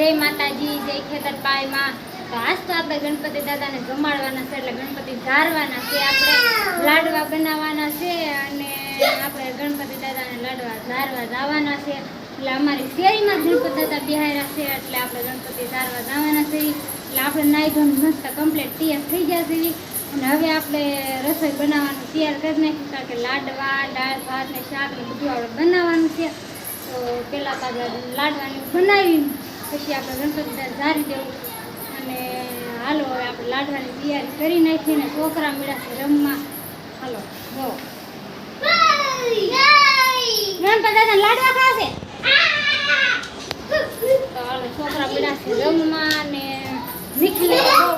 જય માતાજી, જય ખેતર પાયમાં. તો આજ તો આપણે ગણપતિ દાદાને જમાડવાના છે એટલે ગણપતિ ધારવાના છે. આપણે લાડવા બનાવવાના છે અને આપણે ગણપતિ દાદાને લાડવા ધારવા જવાના છે. એટલે અમારી શેરીમાં ગણપતિ દાદા બિહાર્યા છે એટલે આપણે ગણપતિ ધારવા જવાના છે. એટલે આપણે નાઈ ધોઈને મસ્ત કમ્પ્લીટ તૈયાર થઈ ગયા છે. અને હવે આપણે રસોઈ બનાવવાનું તૈયાર કરી નાખ્યું કારણ કે લાડવા, દાળ, ભાત ને શાક ને બધું આપણે બનાવવાનું છે. તો પહેલાં તો લાડવાની બનાવી પછી આપણે ગણપતિ ધારી દેવું. અને હાલો, હવે આપણે લાડવાની તૈયારી કરી નાખી ને છોકરા મળ્યા રમવા હાલો જો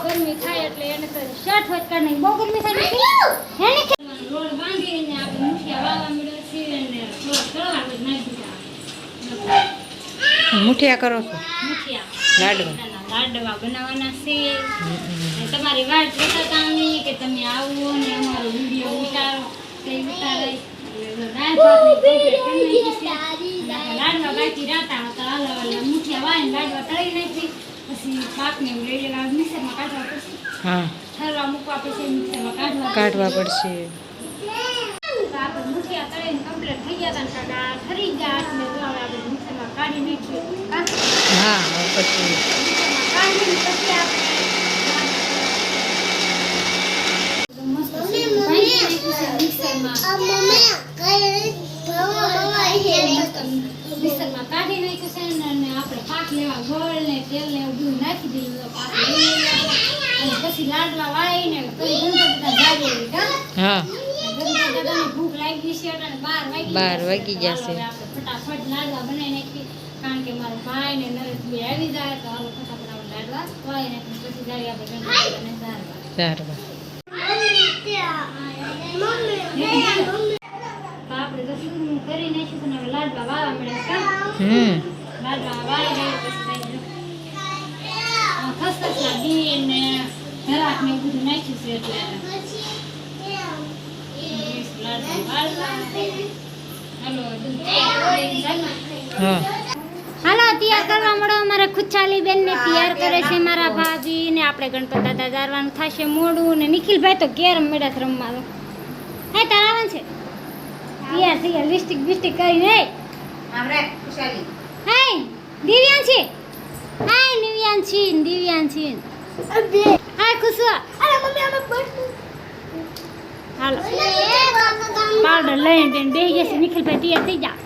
ગરમી થાય એટલે એને તો શર્ટ હોત કાઢ નાખી બહુ ગરમી થાય નિખિલ રોડ બાંધીને આપણે મુઠિયા વાવા મળ્યો છે અને થોડા તળવા જ નાખી દીધા મુઠિયા કરો છો? મુઠિયા. લાડવા. લાડવા બનાવવાના છે. અને તમારી વાત જોતા અમે કે તમે આવો ને અમારો વીડિયો ઉતારો. છે. અને લાડવા બાકી રાતા હતા. હાલો હાલો મુઠિયા વાય લાડવા તળી નાખી. પછી પાકને લઈ લેવા મિક્સરમાં કાઢવા પડશે. હા. ઠરવા મૂકવા પડશે મિક્સરમાં કાઢવા કાઢવા પડશે. તો આપણે મુઠિયા તળીને કમ્પ્લીટ થઈ ગયા હતા ઠરી ગયા. હા? પાક લેવા ગોળ ને તેલ ને બધું નાખી દઈએ પાક પછી લાડવા વાળીને પછી બાર વાગી આપણે ફટાફટ લાડવા બનાવી નાખીએ. કારણ કે મારો ભાઈ ને નરેશભાઈ આવી જાય તો હાલો ફટાફટ આપણે લાડવા વાળી નાખીએ. પછી જાય આપણે ગણપતિ દાદાને ધારવા. ચારવા તો આપણે તો શું કરી નાખીશું ને હવે લાડવા વાળા મળે લાડવા વાળી પછી જાય ને ધરાક ને બધું નાખ્યું છે એટલે હાલો હા તૈયાર કરવા મળો. અમારા ખુચાલી બેન ને તૈયાર કરે છે મારા ભાભી ને આપણે ગણપત દાદા જારવાનું થશે મોડું ને નિખિલભાઈ તો ઘેર મેળા રમવા હે તારાવન છે? તૈયાર તૈયાર. લિસ્ટિક બિસ્ટિક કરીને હે? હે દિવ્યાંશી હાય દિવ્યાંશી દિવ્યાંશી હાય ખુશવા હાલો. પાવડર લઈને બેસી ગયા છે નિખિલભાઈ તૈયાર થઈ જા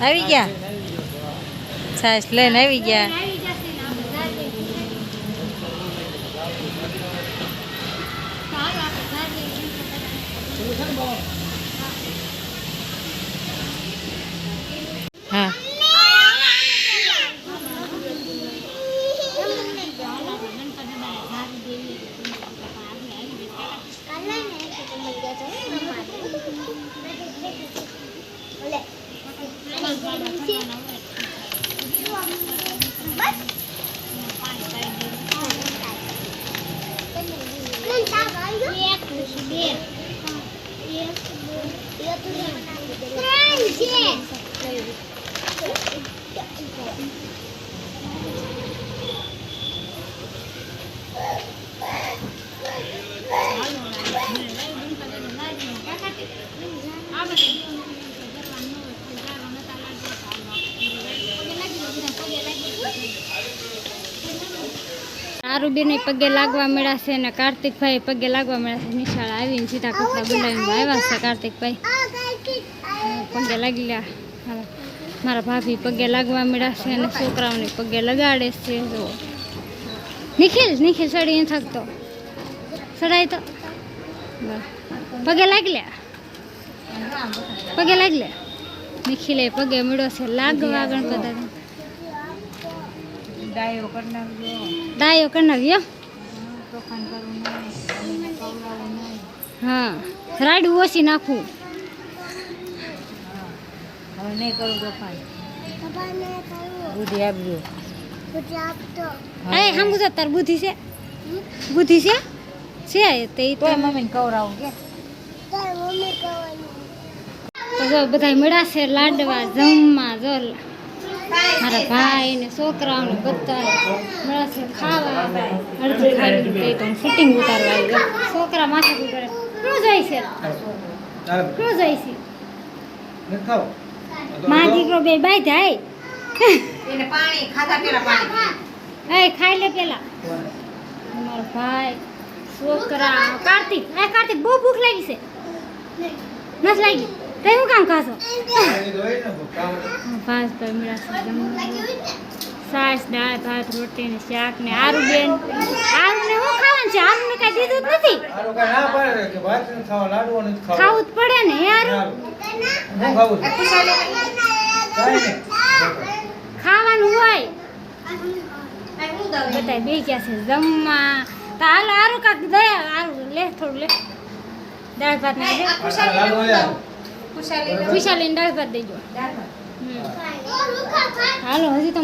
આવી ગયા છાશ લઈને આવી ગયા આવી જશે Я тоже. Транзит! આરુબેન પગે લાગવા મળ્યા છે અને કાર્તિકભાઈ પગે લાગવા મળ્યા છે. નિશાળ આવીને સીધા કપડાં બોલાવીને આવ્યા છે કાર્તિકભાઈ. પગે લાગી લ્યા મારા ભાભી પગે લાગવા મળ્યા અને છોકરાઓને પગે લગાડે છે. જો. નિખિલ નિખિલ ન થકતો સડાય તો. પગે લાગી લ્યા. પગે લાગી લ્યા. નિખિલે પગે મળ્યો છે. લાગવા ગણપત. ડાયો કરી નાખજો. ડાયો કરી નાખ્યો તોફાન કરવું નહીં હા રાડું ઓછી નાખવું હવે નહીં કરું તોફાન બુદ્ધિ આપજો. અરે સાંભળો તો તાર બુદ્ધિ છે. બુદ્ધિ છે? છે તે તો. મમ્મીને ખવડાવું. કે તો જો બધા મળ્યા છે લાડવા જમવા જો મારા ભાઈ ને છોકરાઓને બધા મળશે ખાવા. અડધું ખાઈ લીધું તો ઉતારવા આવી ગયા છોકરા માથે ઉતારે શું જાય છે. શું જાય છે. મા દીકરો બે બાય જાય. એને પાણી ખાધા પેલા પાણી. એ ખાઈ લે પેલા. મારો ભાઈ છોકરા કાર્તિક. એ કાર્તિક બહુ ભૂખ લાગી છે. નથી લાગી? તે હું કામ ખાશો ભાત જમવા સાસ દાળ ભાત રોટી ને શાક ને આરું બેન આરું ને હું ખાવાનું છે આરું ને કઈ દીધું જ નથી ખાવું જ પડે ને યાર ખાવાનું હોય બતાય બે ગયા છે જમવા તો હાલો આરું કાક દયા આરું લે થોડું લે દાળ ભાત ને ખુશાલી ખુશાલીને દાળ ભાત દેજો હમ. હાલો હજી તો